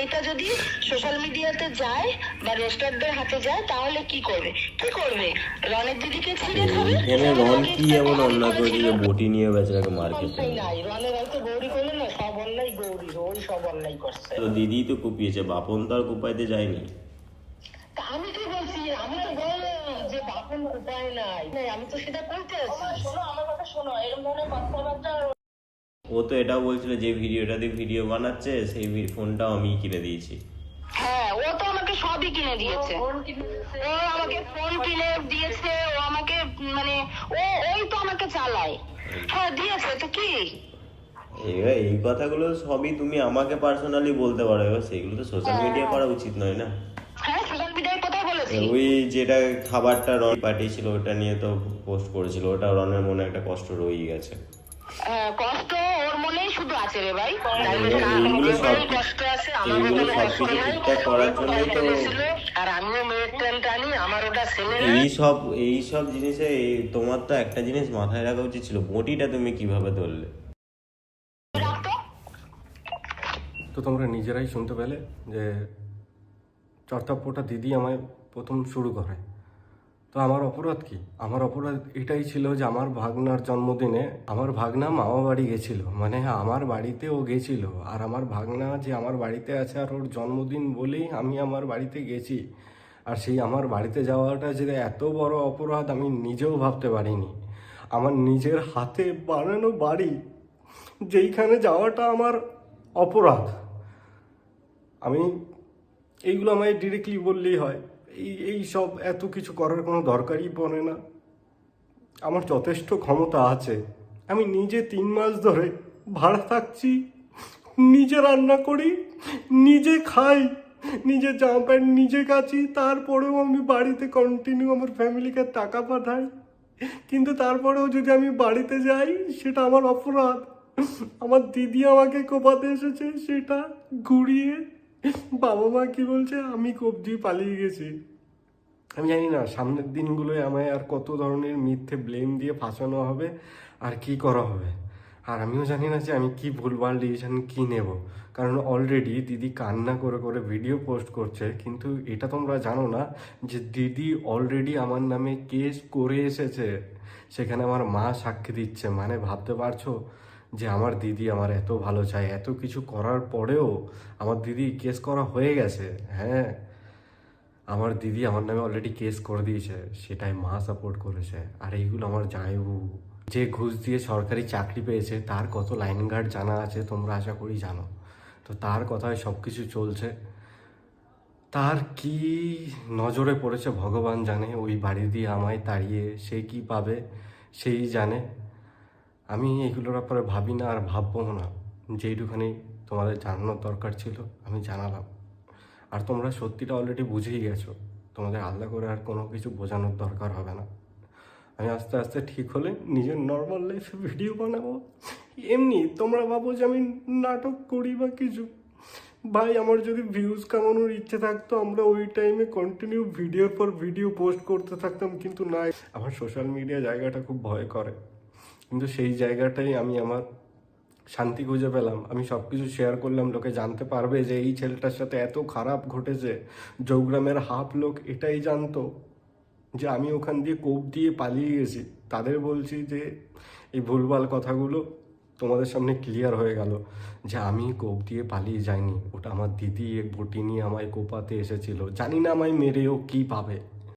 এইটা যদি সোশ্যাল মিডিয়াতে যায় বা রোস্টারদের হাতে যায় তাহলে কি করবে? কি করবে? রনের দিদিকে ছিঁড়ে খাবে? এখানে রন কি এমন অন্যায় করেছে যে বটি নিয়ে বেচারাকে মার খেতে। নাই। রনের হয়তো গৌরী করল না সব অন্যায় গৌরী ওই সব অন্যায় করছে। তো দিদি তো কুপিয়েছে বাপন তো আর কুপাইতে যায়নি। আমি কি বলছি? আমি তো বললাম যে বাপন উপায় নাই। নাই, আমি তো সেটা করতে আছি শোনো আমার কথা শোনো এরকম ধরনের কথাবার্তা ও তো এটাও বলছিল যে ভিডিওটা দিয়ে ভিডিও বানাচ্ছে সেই ফোনটাও আমি কিনে দিয়েছি। হ্যাঁ ও তো আমাকে সবই কিনে দিয়েছে। ও আমাকে ফোন কিনে দিয়েছে ও আমাকে মানে ও ওই তো আমাকে চালায়। হ্যাঁ দিয়েছে তো কি? এবার এই কথাগুলো সবই তুমি আমাকে পার্সোনালি বলতে পারো এবার সেগুলো তো সোশ্যাল মিডিয়া করা উচিত নয় না? হ্যাঁ সোশ্যাল মিডিয়ায় কথা বলেছি। ওই যেটা খাবারটা রন পাঠিয়েছিল ওটা নিয়ে তো পোস্ট করেছিল ওটা রনের মনে একটা কষ্ট রয়েই গেছে। হ্যাঁ, কষ্ট মনেই শুধু আছে রে ভাই। ওরই কষ্ট আছে আমার কষ্ট নাই আর আমিও মেয়ের ট্রেন টানি আমার ওটা ছেলে এই সব এই সব জিনিসে তোমার তো একটা জিনিস মাথায় রাখা উচিত ছিল বটিটা তুমি কীভাবে ধরলে? তো তোমরা নিজেরাই শুনতে পেলে যে চর্তাপ্পটা দিদি আমায় প্রথম শুরু করে। তো আমার অপরাধ কি? আমার অপরাধ এটাই ছিল যে আমার ভাগনার জন্মদিনে আমার ভাগনা মামা বাড়ি গেছিল। মানে আমার বাড়িতে ও গেছিল। আর আমার ভাগনা যে আমার বাড়িতে আছে আর ওর জন্মদিন বলেই আমি আমার বাড়িতে গেছি। আর সেই আমার বাড়িতে যাওয়াটা যে এত বড় অপরাধ আমি নিজেও ভাবতে পারিনি। আমার নিজের হাতে বানানো বাড়ি, যেইখানে যাওয়াটা আমার অপরাধ। আমি এইগুলো আমায় ডিরেক্টলি বললেই হয়। এই এই সব এত কিছু করার কোনো দরকারই পড়ে না। আমার যথেষ্ট ক্ষমতা আছে। আমি নিজে তিন মাস ধরে ভাড়া থাকছি, নিজে রান্না করি, নিজে খাই, নিজে জামা প্যান্ট নিজে কাচি, তারপরেও আমি বাড়িতে কন্টিনিউ আমার ফ্যামিলিকে টাকা পাঠাই। কিন্তু তারপরেও যদি আমি বাড়িতে যাই, সেটা আমার অপরাধ। আমার দিদি আমাকে কোপাতে এসেছে, সেটা ঘুরিয়ে বাবা মা কি বলছে? আমি দিয়ে পালিয়ে গেছি। আমি জানি না, সামনের দিনগুলোয় আমায় আর কত ধরনের মিথ্যে ব্লেম দিয়ে ফাঁসানো হবে আর কি করা হবে। আর আমিও জানি না যে আমি কি ভুলভাল ডিসিশন কী নেব। কারণ অলরেডি দিদি কান্না করে করে ভিডিও পোস্ট করছে, কিন্তু এটা তোমরা জানো না যে দিদি অলরেডি আমার নামে কেস করে এসেছে। সেখানে আমার মা সাক্ষী দিচ্ছে। মানে ভাবতে পারছ? যে আমার দিদি আমার এত ভালো চায়, এত কিছু করার পরেও আমার দিদি কেস করা হয়ে গেছে। হ্যাঁ আমার দিদি আমার নামে অলরেডি কেস করে দিয়েছে, সেটাই মা সাপোর্ট করেছে। আর এইগুলো আমার জামাইবু যে ঘুষ দিয়ে সরকারি চাকরি পেয়েছে, তার কত লাইন গার্ড জানা আছে তোমরা আশা করি জানো। তো তার কথায় সব কিছু চলছে। তার কি নজরে পড়েছে ভগবান জানে, ওই বাড়ি দিয়ে আমায় তাড়িয়ে সে কি পাবে, সেই জানে। আমি এগুলোর ব্যাপারে ভাবি না আর ভাববো না। যেইটুখানি তোমাদের জানানোর দরকার ছিল, আমি জানালাম। আর তোমরা সত্যিটা অলরেডি বুঝেই গেছো, তোমাদের আলাদা করে আর কোনো কিছু বোঝানোর দরকার হবে না। আমি আস্তে আস্তে ঠিক হলে নিজের নর্মাল লাইফে ভিডিও বানাবো। এমনি তোমরা ভাবো যে আমি নাটক করি বা কিছু। ভাই, আমার যদি ভিউজ কামানোর ইচ্ছে থাকতো, আমরা ওই টাইমে কন্টিনিউ ভিডিওর পর ভিডিও পোস্ট করতে থাকতাম, কিন্তু না আমার সোশ্যাল মিডিয়া জায়গাটা খুব ভয় করে। কিন্তু সেই জায়গাটাই আমি আমার শান্তি খুঁজে পেলাম। আমি সব কিছু শেয়ার করলাম, লোকে জানতে পারবে যে এই ছেলেটার সাথে এত খারাপ ঘটেছে। জৌগ্রামের হাফ লোক এটাই জানতো যে আমি ওখান দিয়ে কোপ দিয়ে পালিয়ে গেছি। তাদের বলছি যে এই ভুলভাল কথাগুলো তোমাদের সামনে ক্লিয়ার হয়ে গেল যে আমি কোপ দিয়ে পালিয়ে যাইনি। ওটা আমার দিদি, এক বটি নিয়ে আমায় কোপাতে এসেছিল। জানি না আমায় মেরেও কি পাবে।